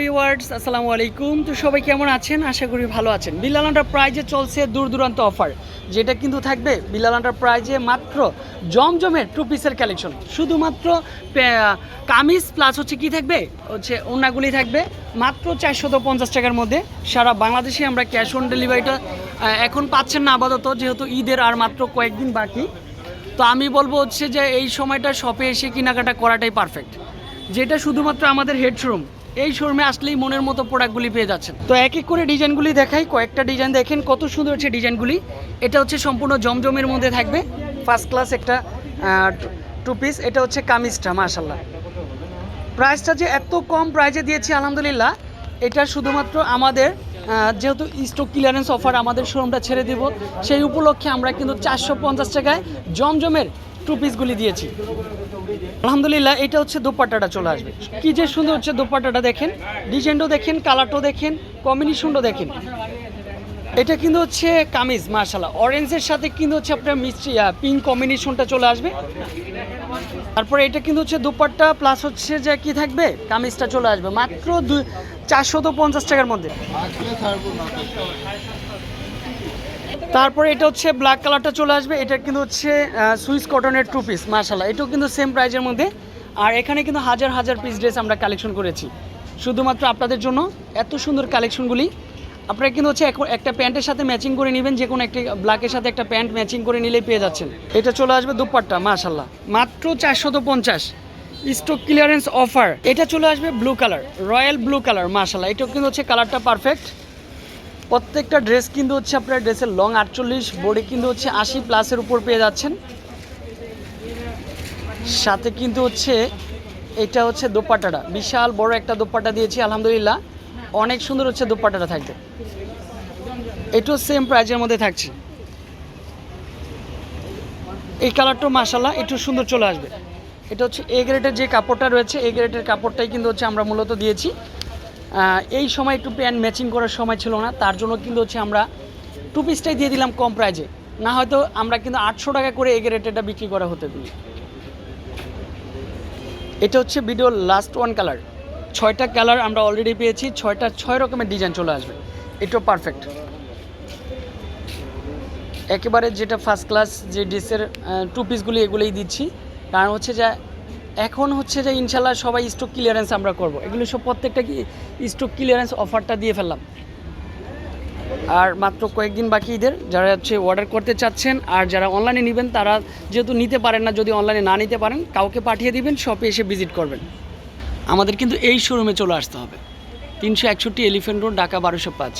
Viewers, আসসালামু আলাইকুম। তো সবাই কেমন আছেন? আশা করি ভালো আছেন। বিলাল আন্ডার প্রাইজে চলছে দূর দূরান্ত অফার। যেটা কিন্তু থাকবে বিলাল আন্ডার প্রাইজে মাত্র জমজমের টু পিসের কালেকশন শুধুমাত্র কামিজ প্লাস হচ্ছে কি থাকবে? হচ্ছে ওনাগুলি থাকবে। মাত্র চারশত পঞ্চাশ টাকার মধ্যে। সারা বাংলাদেশে আমরা ক্যাশ অন ডেলিভারিটা এখন পাচ্ছেন না আপাতত, যেহেতু ঈদের আর মাত্র কয়েকদিন বাকি। তো আমি বলব হচ্ছে যে এই সময়টা শপে এসে কেনাকাটা করাটাই পারফেক্ট যেটা শুধুমাত্র আমাদের হেড শোরুম এই শোরুমে আসলেই মনের মতো প্রোডাক্টগুলি পেয়ে যাচ্ছেন। তো এক এক করে ডিজাইনগুলি দেখাই, কয়েকটা ডিজাইন দেখেন, কত সুন্দর হচ্ছে ডিজাইনগুলি। এটা হচ্ছে সম্পূর্ণ জমজমের মধ্যে থাকবে ফার্স্ট ক্লাস একটা টু পিস এটা হচ্ছে কামিজটা মাশাল্লাহ প্রাইসটা যে এত কম প্রাইজে দিয়েছি, আলহামদুলিল্লাহ, এটা শুধুমাত্র আমাদের যেহেতু স্টক ক্লিয়ারেন্স অফার আমাদের শোরুমটা ছেড়ে দিব, সেই উপলক্ষে আমরা কিন্তু চারশো পঞ্চাশ টাকায় জমজমের টু পিসগুলি দিয়েছি। আলহামদুলিল্লাহ, এটা হচ্ছে দোপাট্টাটা চলে আসবে। কি যে সুন্দর হচ্ছে দোপাট্টাটা দেখেন, ডিজাইনটাও দেখেন, কালারটাও দেখেন কম্বিনেশনটাও দেখেন। এটা কিন্তু হচ্ছে কামিজ মার্শাল্লাহ অরেঞ্জের সাথে কিন্তু হচ্ছে আপনার মিষ্টি পিঙ্ক কম্বিনেশনটা চলে আসবে। তারপরে এটা কিন্তু হচ্ছে দুপাট্টা প্লাস হচ্ছে যে কি থাকবে? কামিজটা চলে আসবে। মাত্র চারশত পঞ্চাশ টাকার মধ্যে। তারপরে এটা হচ্ছে ব্ল্যাক কালারটা চলে আসবে। এটা কিন্তু হচ্ছে সুইস কটনের টু পিস মার্শাল্লাহ এটাও কিন্তু সেম প্রাইজের মধ্যে। আর এখানে কিন্তু হাজার হাজার পিস ড্রেস আমরা কালেকশন করেছি। শুধুমাত্র আপনাদের জন্য এত সুন্দর কালেকশনগুলি আপনারা কিন্তু হচ্ছে এক- একটা প্যান্টের সাথে ম্যাচিং করে নেবেন, যে কোনো একটি ব্ল্যাকের সাথে একটা প্যান্ট ম্যাচিং করে নিলেই পেয়ে যাচ্ছেন। এটা চলে আসবে দুপাট্টা মাশাল্লাহ মাত্র চারশত পঞ্চাশ। স্টক ক্লিয়ারেন্স অফার এটা চলে আসবে blue colour royal blue colour মাশাল্লাহ এটাও কিন্তু হচ্ছে কালারটা পারফেক্ট প্রত্যেকটা ড্রেস কিন্তু হচ্ছে আপনার ড্রেসের লং আটচল্লিশ বডি কিন্তু হচ্ছে আশি প্লাসের উপর পেয়ে যাচ্ছেন। সাথে কিন্তু হচ্ছে এটা হচ্ছে দোপাট্টাটা। বিশাল বড় একটা দোপাট্টা দিয়েছি, আলহামদুলিল্লাহ। অনেক সুন্দর হচ্ছে দোপাট্টাটা থাকবে এটাও সেম প্রাইজের মধ্যে থাকছে। এই কালারটাও মাসাল্লাহ একটু সুন্দর চলে আসবে। এটা হচ্ছে এ গ্রেডের যে কাপড়টা রয়েছে এ গ্রেডের কাপড়টাই কিন্তু হচ্ছে আমরা মূলত দিয়েছি। এই সময় একটু প্যান্ট ম্যাচিং করার সময় ছিল না, তার জন্য কিন্তু হচ্ছে আমরা টু পিসটাই দিয়ে দিলাম কম প্রাইজে না হয়তো আমরা কিন্তু আটশো টাকা করে এ গ্রেডেরটা বিক্রি করা হতে দিই। এটা হচ্ছে ভিডিওর লাস্ট ওয়ান কালার ছয়টা কালার আমরা অলরেডি পেয়েছি, ছয়টা, ছয় রকমের ডিজাইন চলে আসবে। এটাও পারফেক্ট একেবারে যেটা ফার্স্ট ক্লাস যে ড্রেসের টু পিসগুলি এগুলোই দিচ্ছি। কারণ হচ্ছে যে এখন হচ্ছে যে ইনশাল্লাহ সবাই স্টক ক্লিয়ারেন্স আমরা করব। এগুলো সব প্রত্যেকটা কি স্টক ক্লিয়ারেন্স অফারটা দিয়ে ফেললাম। আর মাত্র কয়েকদিন বাকি ঈদের, যারা হচ্ছে অর্ডার করতে চাচ্ছেন আর যারা অনলাইনে নেবেন, তারা যেহেতু নিতে পারেন না, যদি অনলাইনে না নিতে পারেন, কাউকে পাঠিয়ে দিবেন শপে এসে ভিজিট করবেন। আমাদের কিন্তু এই শোরুমে চলে আসতে হবে। তিনশো একষট্টি এলিফেন্ট রোড ঢাকা বারোশো পাঁচ।